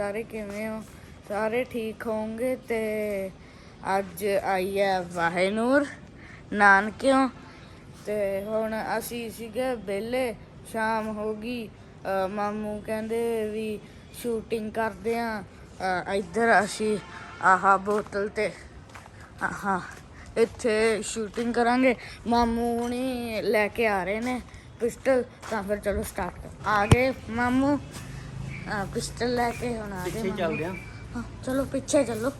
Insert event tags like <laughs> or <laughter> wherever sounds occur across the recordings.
ਸਾਰੇ ਕਿਵੇਂ ਹੋ? ਸਾਰੇ ਠੀਕ ਹੋਵੋਗੇ? ਤੇ ਅੱਜ ਆਈ ਹੈ ਵਾਹਿਨੂਰ ਨਾਨਕਿਓ ਤੇ ਹੁਣ ਅਸੀਂ ਸੀਗੇ ਵਿਹਲੇ, ਸ਼ਾਮ ਹੋ ਗਈ। ਮਾਮੂ ਕਹਿੰਦੇ ਵੀ ਸ਼ੂਟਿੰਗ ਕਰਦੇ ਆ ਇੱਧਰ ਅਸੀਂ ਆਹਾ ਬੋਤਲ ਤੇ ਆਹਾ ਇੱਥੇ ਸ਼ੂਟਿੰਗ ਕਰਾਂਗੇ। ਮਾਮੂ ਹੁਣੀ ਲੈ ਕੇ ਆ ਰਹੇ ਨੇ ਪਿਸਟਲ, ਤਾਂ ਫਿਰ ਚਲੋ ਸਟਾਰਟ ਕਰ। ਆ ਗਏ ਮਾਮੂ। ਪਿਸਟਲ ਲੈ ਕੇ ਹੁਣ ਆ ਗਏ ਪਿੱਛੇ। ਚੱਲਦੇ ਆ। ਹਾਂ ਚਲੋ ਪਿੱਛੇ ਚੱਲੋ।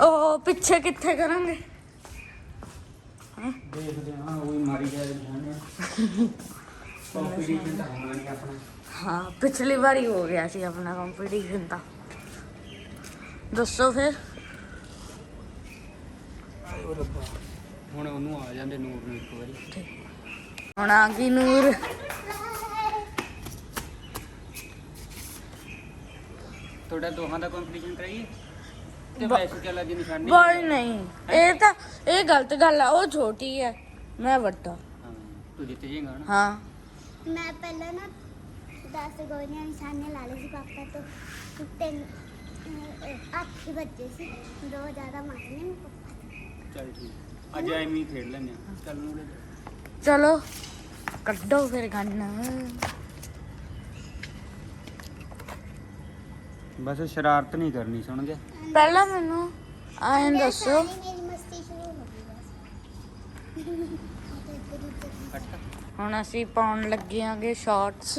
ਉਹ ਪਿੱਛੇ ਕਿੱਥੇ ਕਰਾਂਗੇ? ਦੇਖਦੇ ਆ ਉਹ ਹੀ ਮਾਰੀ ਜਾਏ ਨਿਸ਼ਾਨੇ ਕੰਪੀਟੀਸ਼ਨ ਤਾਂ ਹੋਣਾ ਨਹੀਂ ਆਪਣਾ। ਹਾਂ ਪਿਛਲੀ ਵਾਰੀ ਹੋ ਗਿਆ ਸੀ ਆਪਣਾ ਕੰਪੀਟੀਸ਼ਨ ਤਾਂ। ਦੱਸੋ ਫਿਰ। ਹੁਣ ਉਹਨੂੰ ਆ ਜਾਂਦੇ ਨੂਰ ਨੂੰ ਇੱਕ ਵਾਰੀ। ਹੁਣ ਆ ਗਈ ਨੂਰ। ਤੁਹਾਡਾ ਦੋਹਾਂ ਦਾ ਕੰਪੀਟੀਸ਼ਨ ਕਰਾਈਏ? ਤੇ ਬ- ਵੈਸੇ ਚੱਲ ਅੱਜ ਨਿਸ਼ਾਨੇ ਬੋਲ ਨਹੀਂ। ਇਹ ਤਾਂ ਇਹ ਗਲਤ ਗੱਲ ਆ ਉਹ ਛੋਟੀ ਹੈ ਮੈਂ ਵੱਡਾ। ਹਾਂ ਤੂੰ ਜਿੱਤ ਜਾਏਗਾ ਨਾ ਹਾਂ। ਮੈਂ ਪਹਿਲਾਂ ਨਾ 10 ਗੋਲੀਆਂ ਨਿਸ਼ਾਨੇ ਲਾ ਲਏ ਸੀ ਪਾਪਾ ਤੋਂ। ਤਿੰਨ ਅਹ, ਅੱਠ ਹੀ ਬੱਚੇ ਸੀ। ਦੋ ਜ਼ਿਆਦਾ ਮਾਰਨੇ ਨੇ ਪਾਪਾ ਚੱਲ ਠੀਕ ਅੱਜ ਐਵੇਂ ਹੀ ਖੇਡ ਲੈਂਦੇ ਆ। ਚੱਲ ਨੂਰ ਚਲੋ ਕੱਢੋ ਫਿਰ ਗੰਨ। ਬਸ ਸ਼ਰਾਰਤ ਨਹੀਂ ਕਰਨੀ ਸੁਣ ਗਿਆ ਪਹਿਲਾਂ ਮੈਨੂੰ ਐਂ ਦੱਸੋ। ਸਾਰੀ ਮੇਰੀ ਮਸਤੀ ਸ਼ੁਰੂ ਹੋ ਗਈ ਬਸ ਤੇ ਇੱਧਰ ਉੱਧਰ ਹੁਣ ਅਸੀਂ ਪਾਉਣ ਲੱਗੇ ਆਂਗੇ ਸ਼ਾਰਟਸ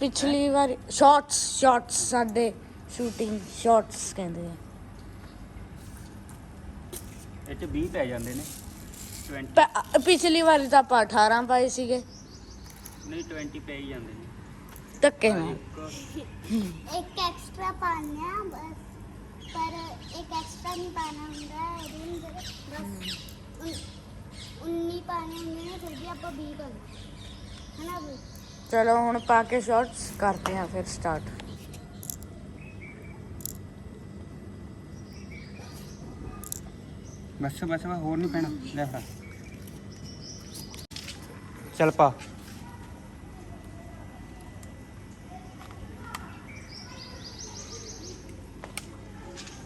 ਪਿਛਲੀ ਵਾਰ ਸ਼ਾਰਟਸ ਸ਼ਾਰਟਸ ਸਾਡੇ ਸ਼ੂਟਿੰਗ ਸ਼ਾਰਟਸ ਕਹਿੰਦੇ ਆ। ਇਹ ਚ 20 ਪੈ ਜਾਂਦੇ ਨੇ। 20 ਪ- ਪਿਛਲੀ ਵਾਰੀ ਤਾਂ ਆਪਾਂ 18 ਪਾਏ ਸੀਗੇ। ਨਹੀਂ 20 ਪੈ ਹੀ ਜਾਂਦੇ ਨੇ। ਧੱਕੇ ਨਾਲ ਇੱਕ ਇੱਕ ਐਕਸਟਰਾ ਪਾਣਾ ਹੈ ਬਸ ਪਰ ਇੱਕ ਐਕਸਟਰਾ ਨਹੀਂ ਪਾਣਾ ਹੁੰਦਾ ਹੈ ਇਹਦੇ ਅੰਦਰ ਬਸ ਉਨ- ਉੱਨੀ ਪਾਣੇ ਹੁੰਦੇ ਨੇ ਫਿਰ ਵੀ ਆਪਾਂ 20 ਪਾਉਂਦੇ ਹਨਾ ਬਈ ਚਲੋ ਹੁਣ ਪਾ ਕੇ ਸ਼ਾਰਟਸ ਕਰਦੇ ਆ ਫਿਰ ਸਟਾਰਟ ਬਸ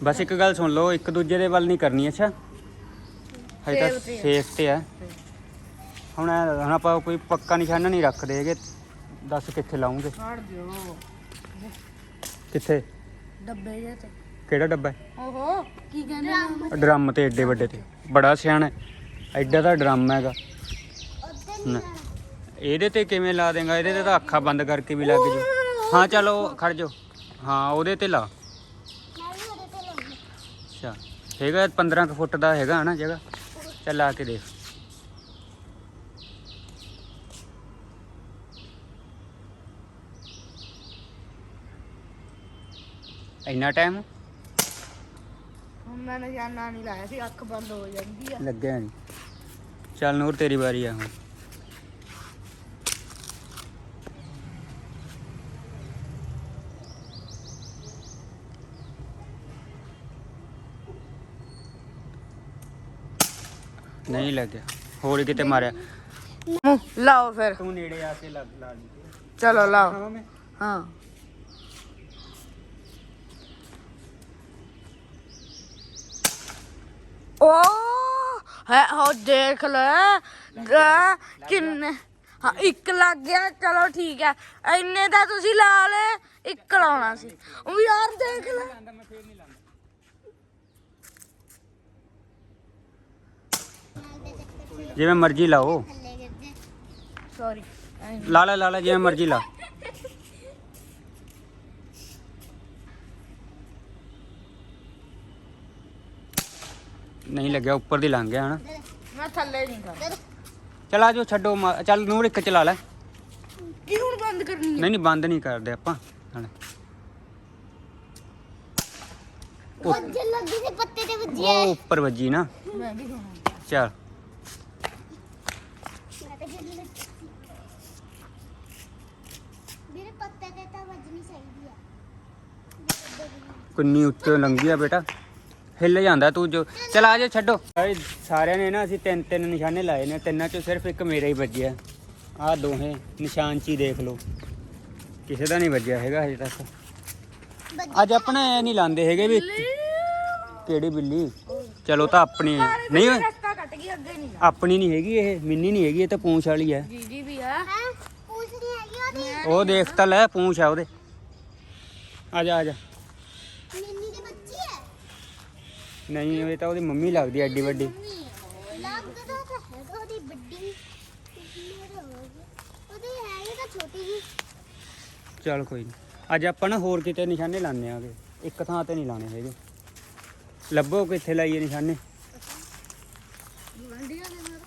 ਬਸ ਇੱਕ ਗੱਲ ਸੁਣ ਲਓ ਇੱਕ ਦੂਜੇ ਦੇ ਵੱਲ ਨਹੀਂ ਕਰਨੀ ਅੱਛਾ? ਹਜੇ ਤਾਂ Safe ਤੇ ਆ। ਸੇਫ ਤੇ ਆ। ਹੁਣ ਐਂ- ਹੁਣ ਆਪਾਂ ਕੋਈ ਪੱਕਾ ਨਿਸ਼ਾਨਾ ਨਹੀਂ ਰੱਖਦੇ ਹੈਗੇ। ਦੱਸ ਕਿੱਥੇ ਲਾਉਂਗੇ? ਛੱਡ ਦਿਓ। ਕਿੱਥੇ? ਡੱਬੇ ਜੇ ਤੇ। ਕਿਹੜਾ ਡੱਬਾ ਹੈ? ਓਹੋ ਕੀ ਕਹਿੰਦੇ ਨੇ? ਡਰਮ। ਤੇ ਏਡੇ ਵੱਡੇ ਤੇ। ਬੜਾ ਸਿਆਣਾ ਹੈ। ਐਡਾ ਦਾ ਡਰਮ ਹੈਗਾ। ਨਾ। ਇਹਦੇ ਤੇ ਕਿਵੇਂ ਲਾ ਦੇਗਾ? ਇਹਦੇ ਤੇ ਤਾਂ ਅੱਖਾਂ ਬੰਦ ਕਰਕੇ ਵੀ ਲੱਗ ਜੂ। ਹਾਂ ਚਲੋ ਖੜ ਜਾਓ। ਹਾਂ ਉਹਦੇ ਤੇ ਲਾ ਮੈਂ ਵੀ ਉਹਦੇ ਤੇ ਲਾਉਂਗੀ ਅੱਛਾ ਹੈਗਾ 15 ਕੁ ਫੁੱਟ ਦਾ ਹੈਗਾ ਨਾ ਜਗ੍ਹਾ। ਚੱਲ ਆ ਕੇ ਦੇਖ। ਇੰਨਾ ਟਾਈਮ ਹੁਣ ਮੈਂ ਨਿਸ਼ਾਨਾ ਨਹੀਂ ਲਾਇਆ ਸੀ ਅੱਖ ਬੰਦ ਹੋ ਜਾਂਦੀ ਆ। ਲੱਗਿਆ ਨਹੀਂ ਚੱਲ ਨੂਰ ਤੇਰੀ ਵਾਰੀ ਆ ਹੁਣ। ਨਹੀਂ ਲੱਗਿਆ। ਹੋਰ ਕਿਤੇ ਮਾਰਿਆ। ਲਾਓ ਫਿਰ। ਤੂੰ ਨੇੜੇ ਆ ਕੇ ਲਾ ਲਈ। ਚਲੋ ਲਾਓ। ਹਾਂ ਮੈਂ? ਹਾਂ। ਓ ਹੈ ਹੋ ਦੇਖ ਲੈ। ਗਾ ਕਿੰਨੇ ਹਾਂ ਇੱਕ ਲੱਗ ਗਿਆ। ਚਲੋ ਠੀਕ ਹੈ। ਇੰਨੇ ਤਾਂ ਤੁਸੀਂ ਲਾ ਲੇ ਇੱਕ ਲਾਉਣਾ ਸੀ। ਉਹ ਯਾਰ ਦੇਖ ਲੈ ਮੈਂ ਫੇਰ ਨਹੀਂ ਲਾਂਦਾ ਜਿਵੇਂ ਮਰਜ਼ੀ ਲਾਓ। ਸੌਰੀ ਲਾ ਲੈ ਲਾ ਲੈ ਜਿਵੇਂ ਮਰਜ਼ੀ ਲਾ। ਨਹੀਂ ਲੱਗਿਆ ਉੱਪਰ ਦੀ ਲੰਘ ਗਿਆ ਹਨਾ। ਮੈਂ ਥੱਲੇ ਨਹੀਂ ਕਰ। ਚਲ ਆ ਜਾਓ ਛੱਡੋ ਮਾ- ਚੱਲ ਨੂਰ ਇੱਕ ਚਲਾ ਲੈ। ਕੀ ਹੁਣ ਬੰਦ ਕਰਨੀ ਨਹੀਂ ਨਹੀਂ ਬੰਦ ਨਹੀਂ ਕਰਦੇ ਆਪਾਂ। ਹਣ ਵੱਜਣ ਲੱਗੀ ਸੀ ਪੱਤੇ ਤੇ ਵੱਜੀ ਉਹ ਉੱਪਰ ਵੱਜੀ ਨਾ। ਮੈਂ ਵੀ ਖਾਣਾ ਚੱਲ ਮੈਂ ਤਾਂ ਗਿਰ ਲੱਗੀ ਮੇਰੇ ਪੱਤੇ ਤੇ ਤਾਂ ਵੱਜਣੀ ਚਾਹੀਦੀ ਆ ਮੇਰੇ ਉੱਧਰ ਵੀ। ਕੁੰਨੀ ਉੱਤੇ ਲੰਗੀ ਆ ਬੇਟਾ। ਹਿੱਲ ਜਾਂਦਾ ਤੂੰ ਜੋ। ਚਲ ਆ ਜਾ ਛੱਡੋ। ਭਾਈ ਸਾਰਿਆਂ ਨੇ ਨਾ ਅਸੀਂ ਤਿੰਨ ਤਿੰਨ ਨਿਸ਼ਾਨੇ ਲਾਏ ਨੇ ਤਿੰਨਾਂ ਚੋਂ ਸਿਰਫ ਇੱਕ ਮੇਰਾ ਹੀ ਵੱਜਿਆ। ਆਹ ਦੋਹੇ ਨਿਸ਼ਾਨ ਚ ਹੀ ਦੇਖ ਲਓ। ਕਿਸੇ ਦਾ ਨਹੀਂ ਵੱਜਿਆ ਹੈਗਾ ਹਜੇ ਤੱਕ। ਅੱਜ ਆਪਣਾ ਐ ਨਹੀਂ ਲਾਉਂਦੇ ਹੈਗੇ ਵੀ ਕਿਹੜੀ ਬਿੱਲੀ। ਚਲੋ ਤਾਂ ਆਪਣੀ। ਨਹੀਂ ਓਏ ਰਸਤਾ ਕੱਟ ਗਈ ਅੱਗੇ ਨਹੀਂ ਆਪਣੀ ਨਹੀਂ ਹੈਗੀ ਇਹ ਮਿੰਨੀ ਨਹੀਂ ਹੈਗੀ ਇਹ ਤਾਂ ਪੂੰਛ ਵਾਲੀ ਹੈ ਜੀ ਜੀ ਵੀ ਆ। ਹੈ? ਪੂਛ ਨਹੀਂ ਹੈਗੀ ਉਹਦੀ? ਉਹ ਦੇਖ ਤਾਂ ਲੈ ਪੂੰਛ ਆ ਉਹਦੇ। ਆ ਜਾ ਆ ਜਾ ਮਿੰਨੀ ਦੀ ਬੱਚੀ ਹੈ ਨਹੀਂ ਇਹ ਤਾਂ ਉਹਦੀ ਮੰਮੀ ਲੱਗਦੀ ਐਡੀ ਵੱਡੀ। ਲੱਗਦਾ ਤਾਂ ਹੈਗਾ ਉਹਦੀ ਵੱਡੀ। ਉਹਦੀ ਹੈਗੀ ਤਾਂ ਛੋਟੀ ਜੀ। ਚੱਲ ਕੋਈ ਨਹੀਂ ਅੱਜ ਆਪਾਂ ਨਾ ਹੋਰ ਕਿਤੇ ਨਿਸ਼ਾਨੇ ਲਾਣੇ ਆਗੇ। ਇੱਕ ਥਾਂ ਤੇ ਨਹੀਂ ਲਾਣੇ ਹੈਗੇ। ਲੱਭੋ ਕਿੱਥੇ ਲਾਈਏ ਨਿਸ਼ਾਨੇ। ਗਵੰਡੀਆਂ ਦੇ ਨਾਲ।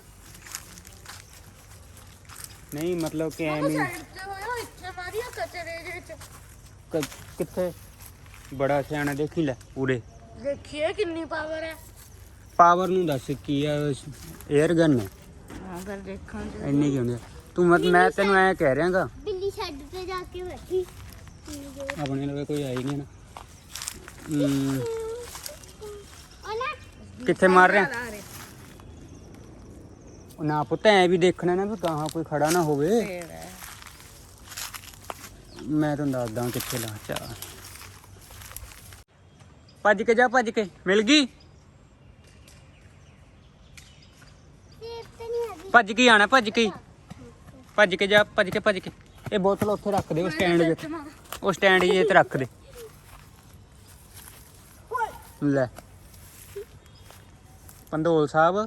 ਨਹੀਂ ਮਤਲਬ ਕਿ ਐਵੇਂ ਸਾਈਡ ਤੇ ਹੋਇਆ ਇੱਥੇ ਮਾਰੀਆ ਕਚਰੇ ਦੇ ਵਿੱਚ। ਕ- ਕਿੱਥੇ? ਬੜਾ ਸਿਆਣਾ ਦੇਖੀ ਲੈ ਪੂਰੇ। ਦੇਖੀਏ ਕਿੰਨੀ ਪਾਵਰ ਹੈ। ਪਾਵਰ ਨੂੰ ਦੱਸ ਕੀ ਆ 에ਅਰ ਗਨ ਹੈ। ਹਾਂ ਫਿਰ ਦੇਖਾਂ ਤੇ ਇੰਨੀ ਕੀ ਹੁੰਦੀ ਆ। ਤੂੰ ਮਤ ਮੈਂ ਤੈਨੂੰ ਐ ਕਹਿ ਰਿਹਾਗਾ। ਬਿੱਲੀ ਸ਼ੈੱਡ ਤੇ ਜਾ ਕੇ ਬੈਠੀ। ਆਪਣੇ ਲਵੇ ਕੋਈ ਆਈ ਨਹੀਂ ਨਾ। ਹਮ, ਕਿੱਥੇ ਮਾਰ ਰਿਹਾ? ਲਾ ਰਹੇ। ਨਾ ਪੁੱਤ ਐ ਵੀ ਦੇਖਣਾ ਨਾ ਵੀ ਕਹਾਂ ਕੋਈ ਖੜਾ ਨਾ ਹੋਵੇ। ਹੈ। ਮੈਂ ਤੁਹਾਨੂੰ ਦੱਸਦਾ ਕਿੱਥੇ ਲਾ ਚਾ ਭੱਜ ਕੇ ਜਾ, ਭੱਜ ਕੇ। ਮਿਲ ਗਈ? ਭੱਜ ਕੇ ਆਣਾ ਭੱਜ ਕੇ। ਹੀ। ਭੱਜ ਕੇ ਜਾ, ਭੱਜ ਕੇ ਭੱਜ ਕੇ। ਇਹ ਬੋਤਲ ਉੱਥੇ ਰੱਖ ਦੇ, ਉਹ ਸਟੈਂਡ 'ਤੇ ਉਹ ਸਟੈਂਡ ਜੇ ਤੇ ਰੱਖ ਦੇ। ਲੈ। ਪੰਦੋਲ ਸਾਹਿਬ।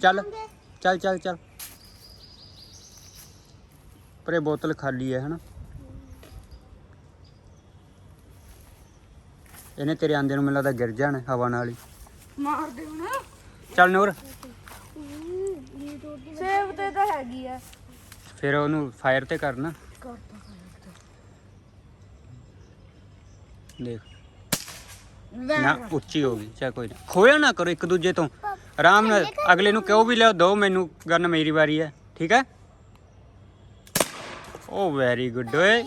ਚੱਲ ਚੱਲ ਚੱਲ ਚੱਲ। ਪਰ ਇਹ ਬੋਤਲ ਖਾਲੀ ਹੈ, ਹਨਾ? ਇਹਨੇ ਤੇਰੇ ਆਂਦੇ ਨੂੰ ਮੈਨੂੰ ਲੱਗਦਾ ਗਿਰ ਜਾਣਾ ਹਵਾ ਨਾਲ ਹੀ। ਮਾਰ ਦੇ ਹੁਣ। ਚੱਲ ਨੂਰ। ਸੇਵ ਤੇ ਤਾਂ ਹੈਗੀ ਆ। ਫਿਰ ਉਹਨੂੰ ਫਾਇਰ ਤੇ ਕਰਨਾ। ਦੇਖ। ਨਾ ਉੱਚੀ ਹੋ ਗਈ ਚਾ ਕੋਈ ਨਾ। ਖੋਇਆ ਨਾ ਕਰੋ ਇੱਕ ਦੂਜੇ ਤੋਂ। ਆਰਾਮ ਨਾਲ ਅਗਲੇ ਨੂੰ ਕਿਉਂ ਵੀ ਲਿਓ ਦੋ ਮੈਨੂੰ ਗਨ ਮੇਰੀ ਵਾਰੀ ਹੈ ਠੀਕ ਹੈ ਓ ਵੈਰੀ ਗੁੱਡ ਓਏ।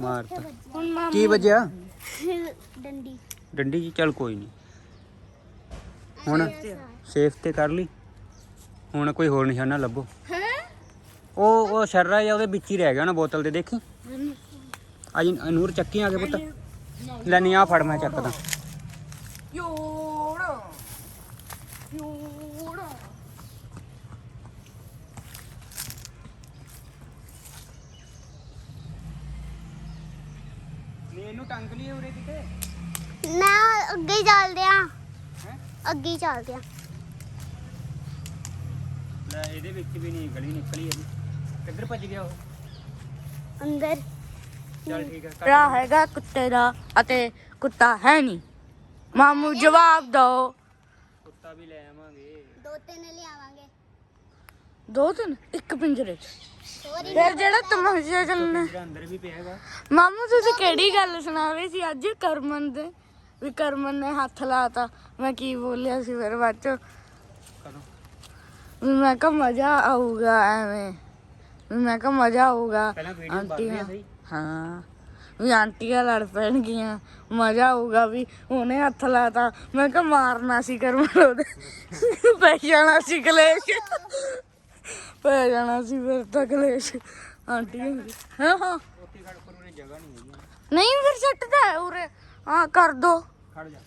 ਮਾਰਤਾ। ਉੱਥੇ ਹੁਣ ਮਾਮੂ ਕੀ ਵਜਿਆ? ਵੱਜੀ। <laughs> ਡੰਡੀ। ਡੰਡੀ ਜੀ ਚੱਲ ਕੋਈ ਨਹੀਂ। ਹੁਣ। ਸੇਫ ਤੇ ਕਰ ਲਈ। ਹੁਣ ਕੋਈ ਹੋਰ ਨਿਸ਼ਾਨਾ ਲੱਭੋ। ਹੈ? ਉਹ ਉਹ ਸ਼ਰਰਾ ਜਿਹਾ ਉਹਦੇ ਵਿੱਚ ਹੀ ਰਹਿ ਗਿਆ ਨਾ ਬੋਤਲ ਦੇ ਦੇਖੀ? ਅਜ ਨੂਰ ਚੱਕੀ ਆ ਕੇ ਪੁੱਤ। ਲੈ ਨਹੀਂ ਆ ਫੜ ਮੈਂ ਚੱਕਦਾ ਯੋੜਾ ਯੋੜਾ ਨਹੀਂ ਇਹਨੂੰ ਟੰਗ ਲਈ ਉਰੇ ਕਿਤੇ ਮੈਂ ਅੱਗੇ ਹੀ ਚੱਲਦੇ ਆ। ਹੈ? ਅੱਗੇ ਹੀ ਚੱਲਦੇ ਆ। ਲੈ ਇਹਦੇ ਵਿੱਚ ਵੀ ਨਹੀਂ ਗਲੀ ਨਿਕਲੀ ਇਹਦੀ। ਕਿੱਧਰ ਭੱਜ ਗਿਆ ਉਹ? ਅੰਦਰ। ਚੱਲ ਠੀਕ ਹੈ ਰਾ ਹੈਗਾ ਕੁੱਤੇ ਦਾ ਅਤੇ ਕੁੱਤਾ ਹੈ ਨਹੀਂ। ਮਾਮੂ ਜਵਾਬ ਦਿਓ। ਕੁੱਤਾ ਵੀ ਲੈ ਆਵਾਂਗੇ। ਦੋ ਤਿੰਨ ਲਿਆਵਾਂਗੇ ਦੋ ਤਿੰਨ? ਇੱਕ ਪਿੰਜਰੇ ਚ। ਸੋਰੀ ਫਿਰ ਜਿਹੜਾ ਤਮਾਸ਼ਾ ਚੱਲਣਾ। ਜਿਹੜਾ ਅੰਦਰ ਵੀ ਪਿਆ ਹੈਗਾ। ਮਾਮੂ ਤੁਸੀਂ ਕਿਹੜੀ ਗੱਲ ਸੁਣਾ ਰਹੇ ਸੀ ਅੱਜ ਕਰਮਨ ਦੇ? ਵੀ ਕਰਮਨ ਨੇ ਹੱਥ ਲਾਤਾ। ਮੈਂ ਕੀ ਬੋਲਿਆ ਸੀ ਫਿਰ ਬਾਅਦ ਚ? ਵੀ ਮੈਂ ਕਿਹਾ ਮਜ਼ਾ ਆਊਗਾ ਐਵੇਂ। ਵੀ ਮੈਂ ਕਿਹਾ ਮਜ਼ਾ ਆਊਗਾ। ਪਹਿਲਾਂ ਵੀਡੀਓ ਸਹੀ? ਹਾਂ। ਵੀ ਆਂਟੀਆਂ ਲੜ ਪੈਣਗੀਆਂ। ਮਜ਼ਾ ਆਊਗਾ ਵੀ ਉਹਨੇ ਹੱਥ ਲਾਤਾ। ਮੈਂ ਕਿਹਾ ਮਾਰਨਾ ਸੀ ਕਰਮਨ ਉਹਦੇ। ਪੈ ਜਾਣਾ ਸੀ ਕਲੇਸ਼। ਪੈ ਜਾਣਾ ਸੀ ਫਿਰ ਤਾਂ ਕਲੇਸ਼। ਆਂਟੀ ਹਾਂ ਹਾਂ। ਨਹੀਂ ਫਿਰ ਛੱਟਦਾ ਉਰੇ। ਹਾਂ ਕਰ ਦੋ। ਖੜ ਜਾ।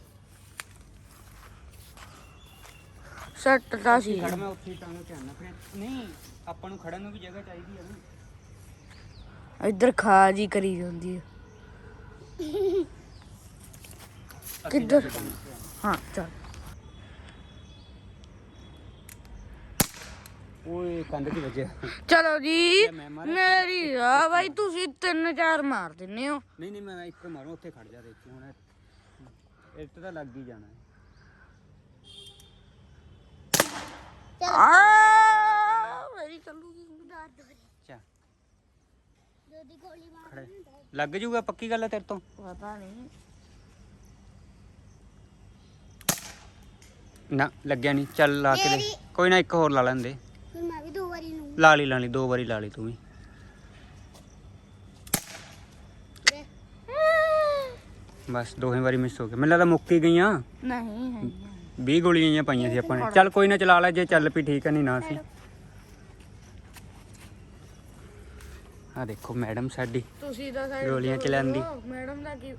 ਛੱਟਦਾ ਸੀ। ਖੜ ਮੈਂ ਉੱਥੇ ਟੰਗ ਕੇ ਆਣਾ ਫਿਰ ਨਹੀਂ ਆਪਾਂ ਨੂੰ ਖੜਨ ਨੂੰ ਵੀ ਜਗ੍ਹਾ ਚਾਹੀਦੀ ਹੈ ਨਾ। ਇੱਧਰ ਖਾਜ ਹੀ ਕਰੀ ਜਾਂਦੀ ਹੈ ਕਿੱਧਰ? ਜਾ। ਹਾਂ ਚੱਲ। ਓਏ ਕੰਧ 'ਚ ਵੱਜਿਆ। ਚਲੋ ਜੀ ਮੈਂ ਮਾਰਾਂ? ਮੇਰੀ ਆ ਬਾਈ ਤੁਸੀਂ ਤਿੰਨ ਚਾਰ ਮਾਰ ਦਿੰਨੇ ਹੋ। ਨਹੀਂ ਨਹੀਂ ਮੈਂ ਇੱਕ ਮਾਰੂ ਉੱਥੇ ਖੜ ਜਾ ਦੇਖੀ ਹੁਣ। ਇਹ ਤੇ ਤਾਂ ਲੱਗ ਹੀ ਜਾਣਾ। ਹੈ। ਆ ਮੇਰੀ ਚੱਲੂਗੀ ਖੜੇ। ਲੱਗ ਜੂਗਾ ਪੱਕੀ ਗੱਲ ਹੈ ਤੇਰੇ ਤੋਂ? ਪਤਾ ਨਹੀਂ। ਨਾ ਲੱਗਿਆ ਨਹੀਂ। ਚੱਲ ਲਾ ਕੇ ਦੇ। ਕੋਈ ਨਾ ਇੱਕ ਹੋਰ ਲਾ ਲੈਂਦੇ ਲਾ ਲਈ ਲਾ ਲਈ ਦੋ ਵਾਰੀ ਲਾ ਲਈ ਤੂੰ ਵੀ। ਬਸ ਦੋਹੇ ਵਾਰੀ ਮਿਸ ਹੋ ਗਿਆ ਮੈਨੂੰ ਲੱਗਦਾ ਮੁੱਕ ਹੀ ਗਈਆਂ। ਨਹੀਂ ਹੈ 20 ਗੋਲੀਆਂ ਜਿਹੀਆਂ ਪਾਈਆਂ ਸੀ ਆਪਾਂ ਨੇ। ਚੱਲ ਕੋਈ ਨਾ ਚਲਾ ਲੈ ਜੇ ਚੱਲ ਪਈ ਠੀਕ ਹੈ ਨਹੀਂ ਨਾ ਸੀ। ਆ ਦੇਖੋ ਮੈਡਮ ਸਾਡੀ ਤੁਸੀਂ ਤਾਂ ਸਾਈਡ ਗੋਲੀਆਂ ਚਲਾਉਂਦੀ। ਮੈਡਮ ਦਾ ਕਿ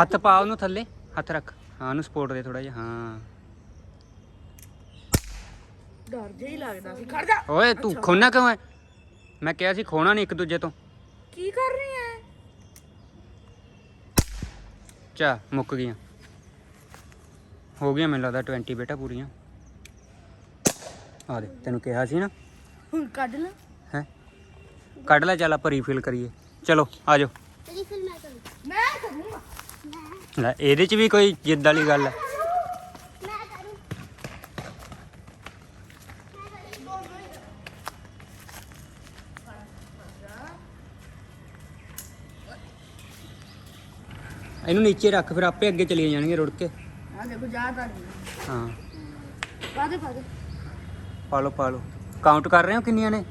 ਹੱਥ ਪਾ ਉਹਨੂੰ ਥੱਲੇ ਹੱਥ ਰੱਖ। ਹਾਂ ਉਹਨੂੰ ਸਪੋਰਟ ਦੇ ਥੋੜਾ ਜਿਹਾ ਹਾਂ। ਡਰ ਜਿਹਾ ਹੀ ਲੱਗਦਾ ਸੀ। ਖੜ ਜਾ। ਓਏ ਤੂੰ ਖੋਨਾ ਕਿਉਂ ਹੈ ਮੈਂ ਕਿਹਾ ਸੀ ਖੋਣਾ ਨਹੀਂ ਇੱਕ ਦੂਜੇ ਤੋਂ। ਕੀ ਕਰ ਰਹੀ ਐ? ਚਾ ਮੁੱਕ ਗਈਆਂ। ਹੋ ਗਈਆਂ ਮੈਨੂੰ ਲੱਗਦਾ 20 ਬੇਟਾ ਪੂਰੀਆਂ। ਆ ਦੇ ਤੈਨੂੰ ਕਿਹਾ ਸੀ ਨਾ? ਹੁਣ ਕੱਢ ਲੈ। ਹੈ? ਕੱਢ ਲੈ ਚੱਲ ਆਪਾਂ ਰੀਫਿਲ ਕਰੀਏ। ਚਲੋ ਆ ਜਾਓ। ਮੈਂ ਕਰੂੰ। ਮੈਂ ਕਰੂੰਗਾ। ਲੈ ਇਹਦੇ ਚ ਵੀ ਕੋਈ ਜਿੱਦ ਵਾਲੀ ਗੱਲ ਹੈ ਮੈਂ ਕਰੂੰ ਇਹਨੂੰ ਨੀਚੇ ਰੱਖ ਫਿਰ ਆਪੇ ਅੱਗੇ ਚਲੇ ਜਾਣਗੇ ਰੁੜ ਕੇ। ਆ ਦੇਖੋ ਜਾ ਤਾਂ ਹਾਂ। ਪਾ ਦੇ ਪਾ ਦੇ। ਪਾ ਲਓ ਪਾ ਲਓ ਕਾਊਂਟ ਕਰ ਰਹੇ ਹੋ ਕਿੰਨੀਆਂ ਨੇ?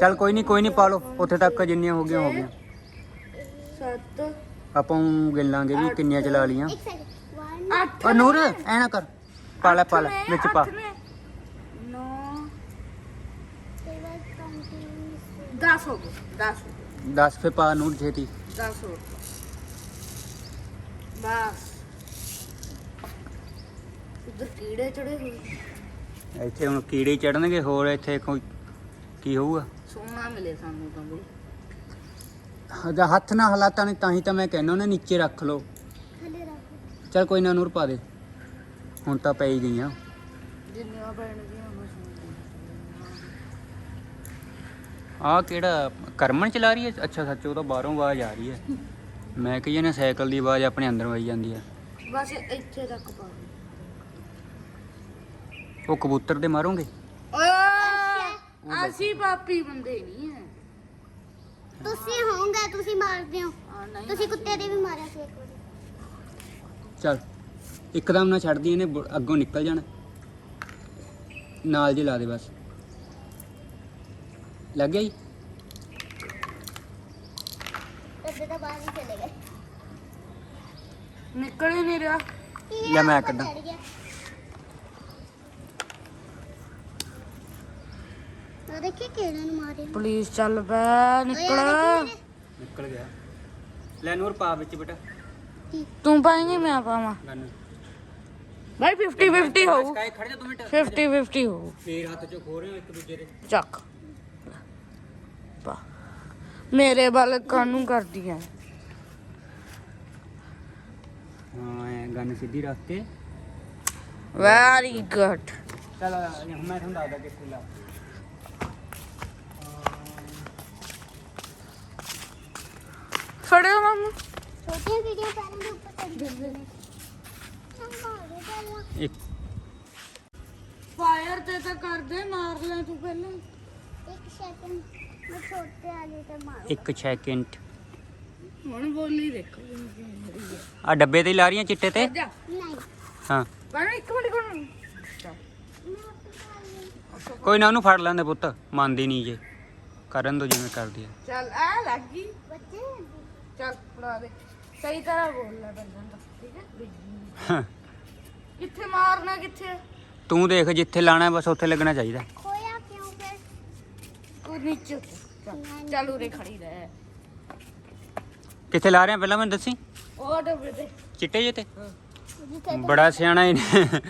ਚੱਲ ਕੋਈ ਨਹੀਂ ਕੋਈ ਨਹੀਂ ਪਾ ਲਓ। ਉੱਥੇ ਤੱਕ ਜਿੰਨੀਆਂ ਹੋ ਗਈਆਂ ਹੋ ਗਈਆਂ। ਸੱਤ। ਆਪਾਂ ਊਂ ਗਿਣਾਂਗੇ ਵੀ ਕਿੰਨੀਆਂ ਚਲਾ ਲੀਆਂ ਇੱਕ ਸੈਕਿੰਡ 1 ਅੱਠ। ਓ ਨੂਰ ਐ ਨਾ ਕਰ। ਪਾ ਲੈ ਪਾ ਲੈ ਵਿੱਚ ਪਾ। 9 ਤੇ ਬਸ ਕੰਟੀਨਿਊਸ 10 ਹੋ ਗਏ 10 ਹੋ ਗਏ। 10 ਫੇ ਪਾ ਨੂਰ ਛੇਤੀ। 10 ਹੋ ਗਏ ਬਸ। ਉਧਰ ਕੀੜੇ ਚੜੇ ਹੋਏ ਇੱਥੇ ਹੁਣ ਕੀੜੇ ਚੜਨਗੇ ਹੋਰ ਇੱਥੇ ਕੋਈ ਕੀ ਹੋਊਗਾ? ਸੋਨਾ ਮਿਲੇ ਸਾਨੂੰ ਤਾਂ ਬਈ। ਹਜਾ ਹੱਥ ਨਾ ਹਲਾਤਾ ਨਹੀਂ ਤਾਂ ਹੀ ਤਾਂ ਮੈਂ ਕਹਿੰਦਾ ਉਹਨੇ ਨੀਚੇ ਰੱਖ ਲਓ। ਥੱਲੇ ਰੱਖ ਚੱਲ ਕੋਈ ਨਾ ਨੂਰ ਪਾ ਦੇ। ਹੁਣ ਤਾਂ ਪੈ ਹੀ ਗਈਆਂ। ਜਿੰਨੀਆਂ ਪੈਣਗੀਆਂ ਮੈਂ ਆ ਕਿਹੜਾ ਕਰਮਨ ਚਲਾ ਰਹੀ ਹੈ? ਅੱਛਾ ਸੱਚ ਉਹ ਤਾਂ ਬਾਹਰੋਂ ਆਵਾਜ਼ ਆ ਰਹੀ ਹੈ। ਮੈਂ ਕਹੀ ਨਾ ਸਾਈਕਲ ਦੀ ਆਵਾਜ਼ ਆਪਣੇ ਅੰਦਰ ਵਈ ਜਾਂਦੀ ਹੈ। ਬਸ ਇੱਥੇ ਤੱਕ ਪਾ ਉਹ ਕਬੂਤਰ ਦੇ ਮਾਰੋਗੇ? ਓਏ! ਅਸੀਂ ਪਾਪੀ ਬੰਦੇ ਨਹੀਂ ਹੈ। ਤੁਸੀਂ ਹੋਵੋਗੇ ਤੁਸੀਂ ਮਾਰਦੇ ਹੋ। ਤੁਸੀਂ ਕੁੱਤੇ ਦੇ ਵੀ ਮਾਰਿਆ ਸੀ ਇੱਕ ਵਾਰੀ। ਚੱਲ ਇੱਕਦਮ ਨਾ ਛੱਡਦੀ ਇਹਨੇ ਅੱਗੋਂ ਨਿਕਲ ਜਾਣਾ। ਨਾਲ ਜੀ ਲਾ ਦੇ ਬਸ। ਲੱਗ ਗਿਆ ਜੀ। ਅੱਧੇ ਤਾਂ ਬਾਹਰ ਹੀ ਚਲੇ ਗਏ। ਨਿਕਲ ਹੀ ਨਹੀਂ ਰਿਹਾ। ਲੈ ਮੈਂ ਕੱਢਾਂ। ਚੜ੍ਹ ਗਿਆ। ਉਹ ਦੇਖੀ ਕਿਹੜੇ ਨੂੰ ਮਾਰਿਆ। ਪਲੀਜ਼ ਚੱਲ ਪੈ ਨਿਕਲ। ਆ ਨਿਕਲ ਗਿਆ। ਲੈ ਨੂਰ ਪਾ ਵਿੱਚ ਬੇਟਾ। ਤੂੰ ਪਾਏਂਗੇ ਮੈਂ ਪਾਵਾਂ। ਗੰਨ ਭਾਈ 50 50 ਹੋਊ। ਸਕਾਈ ਖੜ ਜਾ ਦੋ ਮਿੰਟ। 50 50 ਹੋਊ। ਫੇਰ ਹੱਥ ਚੋਂ ਖੋ ਰਹੇ ਹੋ ਇੱਕ ਦੂਜੇ ਦੇ। ਚੱਕ। ਪਾ ਮੇਰੇ ਵੱਲ ਕਾਨੂੰ ਕਰਦੀ ਐ? ਹਾਂ ਐ ਗੰਨ ਸਿੱਧੀ ਰੱਖ ਕੇ ਵੈਰੀ ਗੁੱਡ ਚੱਲ ਮੈਂ ਤੁਹਾਨੂੰ ਦੱਸਦਾ ਕਿੱਥੇ ਲਾ ਫੜਿਓ ਮਾਮੂ। ਛੋਟੀਆਂ ਵੀਡੀਓ ਪੈਰਾਂ ਦੇ ਉੱਪਰ ਚੜ ਨੇ। ਪਹਿਲਾਂ ਇੱਕ। ਫਾਇਰ ਤੇ ਤਾਂ ਕਰਦੇ ਮਾਰ ਲੈ ਤੂੰ ਪਹਿਲਾਂ। ਇੱਕ ਸੈਕਿੰਡ ਮੈਂ ਛੋਟੇ ਵਾਲੇ ਤੇ ਮਾਰੂ ਇੱਕ ਸੈਕਿੰਡ ਹੁਣ ਬੋਲੀ ਦੇਖੋ। ਆ ਡੱਬੇ ਤੇ ਹੀ ਲਾ ਰਹੀਆਂ ਚਿੱਟੇ ਤੇ? ਜਾ। ਨਹੀਂ ਹਾਂ ਇੱਕ ਮਿੰਟ ਕੋਣ ਕੋਈ ਨਾ ਉਹਨੂੰ ਫੜ ਲੈਂਦੇ ਪੁੱਤ। ਮੰਨਦੀ ਨਹੀਂ ਜੇ। ਕਰਨ ਦੋ ਜਿਵੇਂ ਕਰਦੀ ਹੈ ਚੱਲ ਆ ਲੱਗ ਬੱਚੇ ਚੱਲ ਫੜਾ ਦੇ। ਸਹੀ ਤਰ੍ਹਾਂ ਬੋਲਣਾ ਬੰਦਾ ਤਾਂ ਠੀਕ ਹੈ? ਹਾਂ। ਕਿੱਥੇ ਮਾਰਨਾ ਕਿੱਥੇ? ਤੂੰ ਦੇਖ ਜਿੱਥੇ ਲਾਣਾ ਬਸ ਉੱਥੇ ਲੱਗਣਾ ਚਾਹੀਦਾ। ਖੋਇਆ ਕਿਉਂ ਫਿਰ ਉਹ ਨੀਚੇ। ਚੱਲ ਚੱਲ ਉਰੇ ਖੜੀ ਰਹਿ। ਕਿੱਥੇ ਲਾ ਰਹੇ ਆ ਪਹਿਲਾਂ ਮੈਨੂੰ ਦੱਸੀ? ਉਹ ਡੱਬੇ ਤੇ ਚਿੱਟੇ ਜੇ ਤੇ? ਬੜਾ ਸਿਆਣਾ ਇਹਨੇ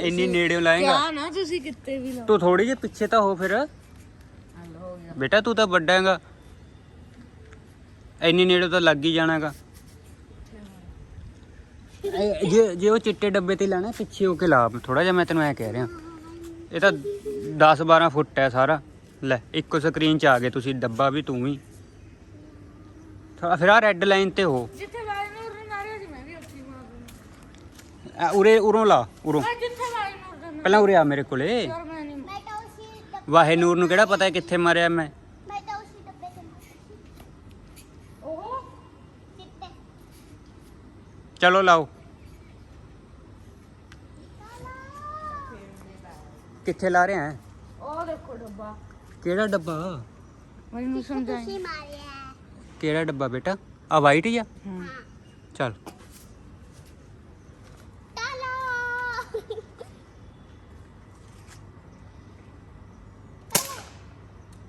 ਇੰਨੀ ਨੇੜਿਓਂ ਲਾਏਗਾ। ਕਿਆ ਨਾ ਤੁਸੀਂ ਕਿੱਥੇ ਵੀ ਲਾਓ। ਤੂੰ ਥੋੜੀ ਜਿਹੀ ਪਿੱਛੇ ਤਾਂ ਹੋ ਫਿਰ। ਹੱਲ ਹੋ ਗਿਆ। ਬੇਟਾ ਤੂੰ ਤਾਂ ਵੱਡਾ ਹੈਗਾ। ਇੰਨੀ ਨੇੜੇ ਤਾਂ ਲੱਗ ਹੀ ਜਾਣਾਗਾ। ਜੇ ਜੇ ਉਹ ਚਿੱਟੇ ਡੱਬੇ ਤੇ ਲਾਣਾ ਪਿੱਛੇ ਹੋ ਕੇ ਲਾ। ਥੋੜਾ ਜਿਹਾ ਮੈਂ ਤੈਨੂੰ ਐ ਕਹਿ ਰਿਹਾ। ਇਹ ਤਾਂ 10 12 ਫੁੱਟ ਹੈ ਸਾਰਾ। ਲੈ ਇੱਕੋ ਸਕਰੀਨ 'ਚ ਆ ਗਏ ਤੁਸੀਂ ਡੱਬਾ ਵੀ ਤੂੰ ਵੀ ਥੋੜਾ ਫਿਰ ਆ ਰੈੱਡ ਲਾਈਨ ਤੇ ਹੋ। ਜਿੱਥੇ ਵਾਈ ਨੂਰ ਨੇ ਮਾਰਿਆ ਸੀ ਮੈਂ ਵੀ ਉੱਥੇ ਹੀ ਮਾਰ ਦੂੰਗਾ। ਆ, ਉਰੇ ਉਰੋਂ ਲਾ ਉਰੋਂ। ਮੈਂ ਜਿੱਥੇ ਵਾਈ ਨੂਰ ਨੇ ਪਹਿਲਾਂ ਉਰੇ ਆ ਮੇਰੇ ਕੋਲੇ। ਯਾਰ ਮੈਂ ਨਹੀਂ ਮੈਂ ਤਾਂ ਉਸੇ ਡੱਬੇ ਵਾਹੇ ਨੂਰ ਨੂੰ ਕਿਹੜਾ ਪਤਾ ਹੈ ਕਿੱਥੇ ਮਾਰਿਆ ਮੈਂ? ਮੈਂ ਤਾਂ ਉਸੇ ਡੱਬੇ ਤੇ ਮਾਰਿਆ ਉਹ? ਚਿੱਟੇ ਚਲੋ ਲਾਓ। ਕਿੱਥੇ ਲਾ ਰਹੇ ਆ ਉਹ ਦੇਖੋ ਡੱਬਾ। ਕਿਹੜਾ ਡੱਬਾ? ਮੈਨੂੰ ਸਮਝਾਈ ਮਾਰਿਆ। ਕਿਹੜਾ ਡੱਬਾ ਬੇਟਾ? ਆ ਵਾਈਟ ਹੀ ਆ? ਹਾਂ। ਚੱਲ। ਟਾਲੋ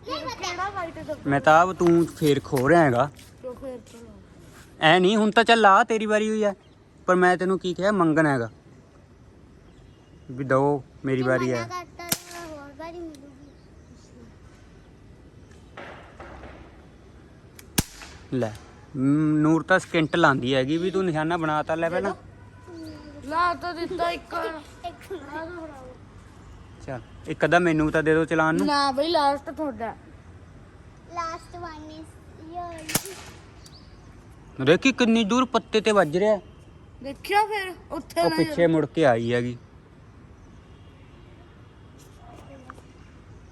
ਕਿਹੜਾ ਵਾਈਟ ਮਹਿਤਾਬ ਤੂੰ ਫੇਰ ਖੋ ਰਿਹਾ ਹੈਗਾ। ਕਿਉਂ ਫੇਰ ਐ ਨਹੀਂ ਹੁਣ ਤਾਂ ਚੱਲ ਆ ਤੇਰੀ ਵਾਰੀ ਹੋਈ ਐ ਪਰ ਮੈਂ ਤੈਨੂੰ ਕੀ ਕਿਹਾ ਮੰਗਣਾ ਹੈਗਾ। ਵੀ ਦੋ ਮੇਰੀ ਵਾਰੀ ਐ ਲੈ। ਨੂਰ ਤਾਂ ਸਕਿੰਟ ਲਾਂਦੀ ਹੈਗੀ ਵੀ ਤੂੰ ਨਿਸ਼ਾਨਾ ਬਣਾਤਾ ਲੈ ਪਹਿਲਾਂ। ਲਾ ਤਾਂ ਦਿੱਤਾ ਇੱਕ ਚਲ ਇੱਕ ਅੱਧਾ ਮੈਨੂੰ ਤਾਂ ਦੇ ਦਿਓ ਚਲਾਨ ਨੂੰ। ਨਾ ਬਈ ਲਾਸਟ ਤੁਹਾਡਾ। ਲਾਸਟ ਵਨ ਇਜ਼ ਯੋਰ ਦੇਖੀ ਕਿੰਨੀ ਦੂਰ ਪੱਤੇ ਤੇ ਵੱਜ ਰਿਹਾ। ਦੇਖਿਆ ਫਿਰ ਉੱਥੇ ਉਹ ਪਿੱਛੇ ਮੁੜ ਕੇ ਆਈ ਹੈਗੀ।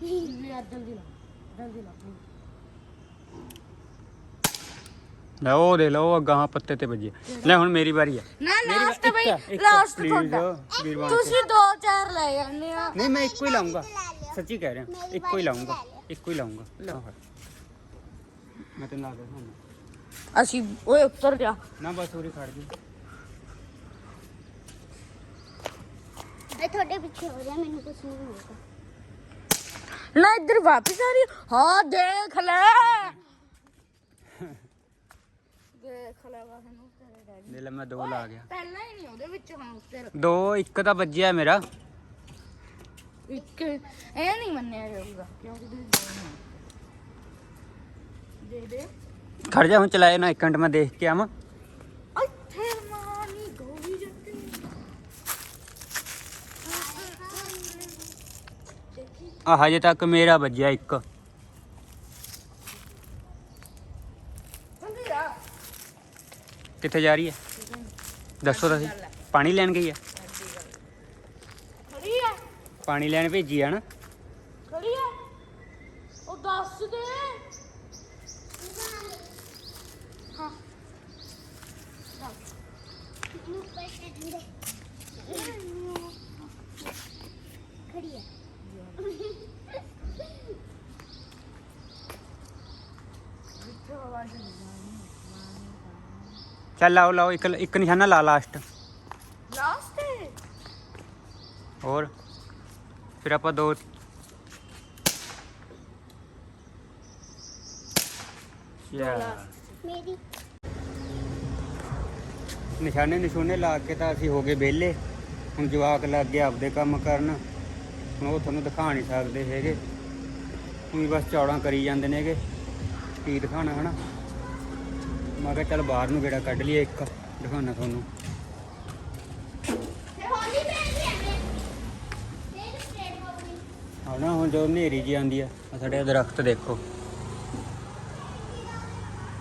ਜਲਦੀ ਲਾ ਜਲਦੀ ਲਾ। ਲਓ ਦੇ ਲਓ ਅਗਾਹ ਪੱਤੇ ਤੇ ਵੱਜੇ ਲੈ ਹੁਣ ਮੇਰੀ ਵਾਰੀ ਆ ਨਾ ਲਾਸਟ ਬਈ ਲਾਸਟ ਤੁਹਾਡਾ ਤੁਸੀਂ ਦੋ ਚਾਰ ਲੈ ਜਾਂਦੇ ਆ ਨਹੀਂ ਮੈਂ ਇੱਕੋ ਹੀ ਲਾਉਂਗਾ ਸੱਚੀ ਕਹਿ ਰਿਹਾ ਇੱਕੋ ਹੀ ਲਾਉਂਗਾ ਇੱਕੋ ਹੀ ਲਾਉਂਗਾ ਮੈਂ ਤੈਨੂੰ ਲਾ ਦੇਣਾ ਅਸੀਂ ਓਏ ਉੱਤਰ ਜਾ ਨਾ ਬਸ ਉਰੇ ਖੜ ਜੀ ਮੈਂ ਤੁਹਾਡੇ ਪਿੱਛੇ ਹੋ ਰਿਹਾ ਮੈਨੂੰ ਕੁਝ ਨਹੀਂ ਹੋਊਗਾ ਨਾ ਇੱਧਰ ਵਾਪਸ ਆ ਰਹੀ ਹਾਂ ਦੇਖ ਲੈ ਦੇਖ ਲੈ ਵਾਹਨੂੰ ਤੇਰੇ ਡੈਡੀ ਦੇ ਲੈ ਮੈਂ ਦੋ ਲਾ ਗਿਆ। ਪਹਿਲਾਂ ਹੀ ਨਹੀਂ ਉਹਦੇ ਵਿੱਚ ਹਾਂ ਉੱਤਰ ਦੋ ਇੱਕ ਤਾਂ ਵੱਜਿਆ ਮੇਰਾ। ਇੱਕ ਇਹ ਨਹੀਂ ਮੰਨਿਆ ਜਾਊਗਾ ਕਿਉਂਕਿ ਤੁਸੀਂ ਦੋ ਨੇ। ਦੇ ਦੇ। ਖੜ ਜਾ ਹੁਣ ਚਲਾਏ ਨਾ ਇੱਕ ਮਿੰਟ ਮੈਂ ਦੇਖ ਕੇ ਆਵਾਂ। ਇੱਥੇ ਮਾਨੀ ਗੋਲੀ ਜੱਟੀ। ਆ ਹਜੇ ਤੱਕ ਮੇਰਾ ਵੱਜਿਆ ਇੱਕ ਜਲਦੀ ਆ ਕਿੱਥੇ ਜਾ ਰਹੀ ਹੈ? ਦੱਸੋ ਤਾਂ ਸਹੀ। ਪਾਣੀ ਲੈਣ ਗਈ ਹੈ? ਖੜੀ ਆ ਪਾਣੀ ਲੈਣ ਭੇਜੀ ਆ ਨਾ। ਖੜੀ ਆ ਉਹ ਦੱਸ ਦੇ। ਹਾਂ। ਨੂੰ ਪੈਸੇ ਦਿੰਦੇ ਖੜੀ ਹੈ। ਵਿੱਚੋਂ ਆਵਾਜ਼ ਨਹੀਂ। ਚੱਲ ਲਾਓ ਲਾਓ ਇੱਕ ਇੱਕ ਨਿਸ਼ਾਨਾ ਲਾ ਲਾਸਟ ਲਾਸਟ ਹੋਰ? ਫਿਰ ਆਪਾਂ ਦੋ ਯਾ ਮੇਰੀ। ਨਿਸ਼ਾਨੇ ਨਿਸ਼ੂਨੇ ਲਾ ਕੇ ਤਾਂ ਅਸੀਂ ਹੋ ਗਏ ਵਿਹਲੇ। ਹੁਣ ਜਵਾਕ ਲੱਗ ਗਏ ਆਪਦੇ ਕੰਮ ਕਰਨ। ਹੁਣ ਉਹ ਤੁਹਾਨੂੰ ਦਿਖਾ ਨਹੀਂ ਸਕਦੇ ਹੈਗੇ। ਵੀ ਬਸ ਚੌੜਾਂ ਕਰੀ ਜਾਂਦੇ ਨੇਗੇ। ਕੀ ਦਿਖਾਣਾ ਹਨਾ? ਮੈਂ ਕਿਹਾ ਚੱਲ ਬਾਹਰ ਨੂੰ ਗੇੜਾ ਕੱਢ ਲਈਏ ਇੱਕ ਦਿਖਾਣਾ ਤੁਹਾਨੂੰ। ਆਉਣਾ ਹੁਣ ਜੋ ਹਨੇਰੀ ਜੀ ਆਂਦੀ ਆ ਸਾਡੇ ਦਰਖਤ ਦੇਖੋ।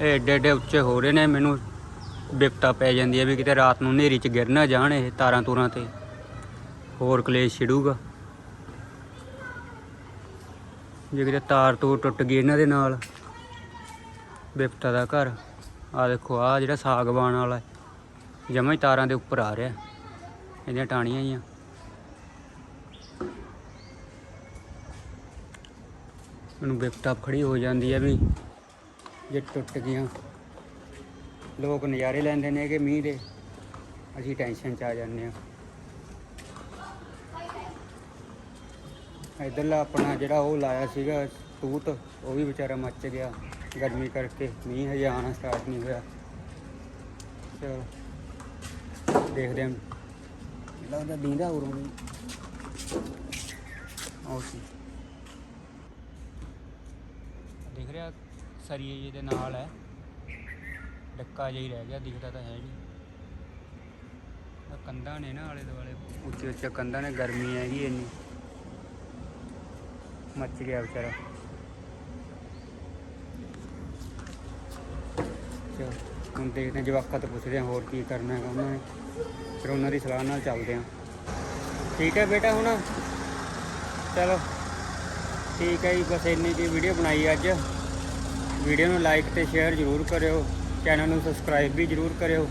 ਇਹ ਏਡੇ ਏਡੇ ਉੱਚੇ ਹੋ ਰਹੇ ਨੇ ਮੈਨੂੰ ਬਿਪਤਾ ਪੈ ਜਾਂਦੀ ਹੈ ਵੀ ਕਿਤੇ ਰਾਤ ਨੂੰ ਹਨੇਰੀ 'ਚ ਗਿਰ ਨਾ ਜਾਣ ਇਹ ਤਾਰਾਂ ਤੂਰਾਂ ਤੇ। ਹੋਰ ਕਲੇਸ਼ ਛਿੜੂਗਾ। ਜੇ ਕਿਤੇ ਤਾਰ ਤੂਰ ਟੁੱਟ ਗਈ ਇਹਨਾਂ ਦੇ ਨਾਲ ਬਿਪਤਾ ਦਾ ਘਰ। ਆ ਦੇਖੋ ਆ ਜਿਹੜਾ ਸਾਗਵਾਨ ਵਾਲਾ ਜਮਾਂ ਹੀ ਤਾਰਾਂ ਦੇ ਉੱਪਰ ਆ ਰਿਹਾ ਇਹਦੀਆਂ ਟਾਣੀਆਂ ਹੀ ਆ। ਮੈਨੂੰ ਬਿਪਤਾ ਖੜੀ ਹੋ ਜਾਂਦੀ ਹੈ ਵੀ ਜੇ ਟੁੱਟ ਗਈਆਂ। ਲੋਕ ਨਜ਼ਾਰੇ ਲੈਂਦੇ ਨੇ ਕਿ ਮੀਂਹ ਦੇ। ਅਸੀਂ ਟੈਨਸ਼ਨ ਚ ਆ ਜਾਂਦੇ ਆ ਇਧਰਲਾ ਆਪਣਾ ਜਿਹੜਾ ਉਹ ਲਾਇਆ ਸੀਗਾ ਤੂਤ ਉਹ ਵੀ ਵਿਚਾਰਾ ਮੱਚ ਗਿਆ। ਗਰਮੀ ਕਰਕੇ ਮੀਂਹ ਹਜੇ ਆਉਣਾ ਸਟਾਰਟ ਨਹੀਂ ਹੋਇਆ। ਚਲੋ ਦੇਖਦੇ ਹਾਂ। ਲੱਗਦਾ ਦੀਂਦਾ ਵੀ ਆਓ ਸੀ ਦਿਖ ਰਿਹਾ ਸਰੀਏ ਜਿਹੇ ਦੇ ਨਾਲ ਹੈ। ਡੱਕਾ ਜਿਹਾ ਹੀ ਰਹਿ ਗਿਆ ਦਿਖਦਾ ਤਾਂ ਹੈ ਨਹੀਂ। ਕੰਧਾਂ ਨੇ ਨਾ ਆਲੇ ਦੁਆਲੇ। ਉੱਚੇ ਉੱਚੇ ਕੰਧਾਂ ਨੇ ਗਰਮੀ ਹੈਗੀ ਇੰਨੀ। ਮੱਚ ਗਿਆ ਵਿਚਾਰਾ ਚਲੋ ਹੁਣ ਦੇਖਦੇ ਹਾਂ ਜਵਾਕਾਂ ਤੋਂ ਪੁੱਛਦੇ ਹਾਂ ਹੋਰ ਕੀ ਕਰਨਾ ਹੈਗਾ ਉਹਨਾਂ ਨੇ। ਫਿਰ ਉਹਨਾਂ ਦੀ ਸਲਾਹ ਨਾਲ ਚੱਲਦੇ ਹਾਂ ਠੀਕ ਹੈ ਬੇਟਾ ਹੁਣ? ਚਲੋ। ਠੀਕ ਹੈ ਜੀ, ਬਸ ਇੰਨੀ ਦੀ ਵੀਡੀਓ ਬਣਾਈ ਅੱਜ। ਵੀਡੀਓ ਨੂੰ ਲਾਈਕ ਤੇ ਸ਼ੇਅਰ ਜ਼ਰੂਰ ਕਰਿਓ। ਚੈਨਲ ਨੂੰ ਸਬਸਕ੍ਰਾਈਬ ਵੀ ਜ਼ਰੂਰ ਕਰਿਓ।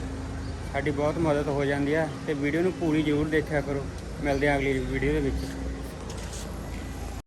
ਸਾਡੀ ਬਹੁਤ ਮਦਦ ਹੋ ਜਾਂਦੀ ਹੈ ਤੇ ਵੀਡੀਓ ਨੂੰ ਪੂਰੀ ਜ਼ਰੂਰ ਦੇਖਿਆ ਕਰੋ। ਮਿਲਦੇ ਹਾਂ ਅਗਲੀ ਵੀਡੀਓ ਦੇ ਵਿੱਚ।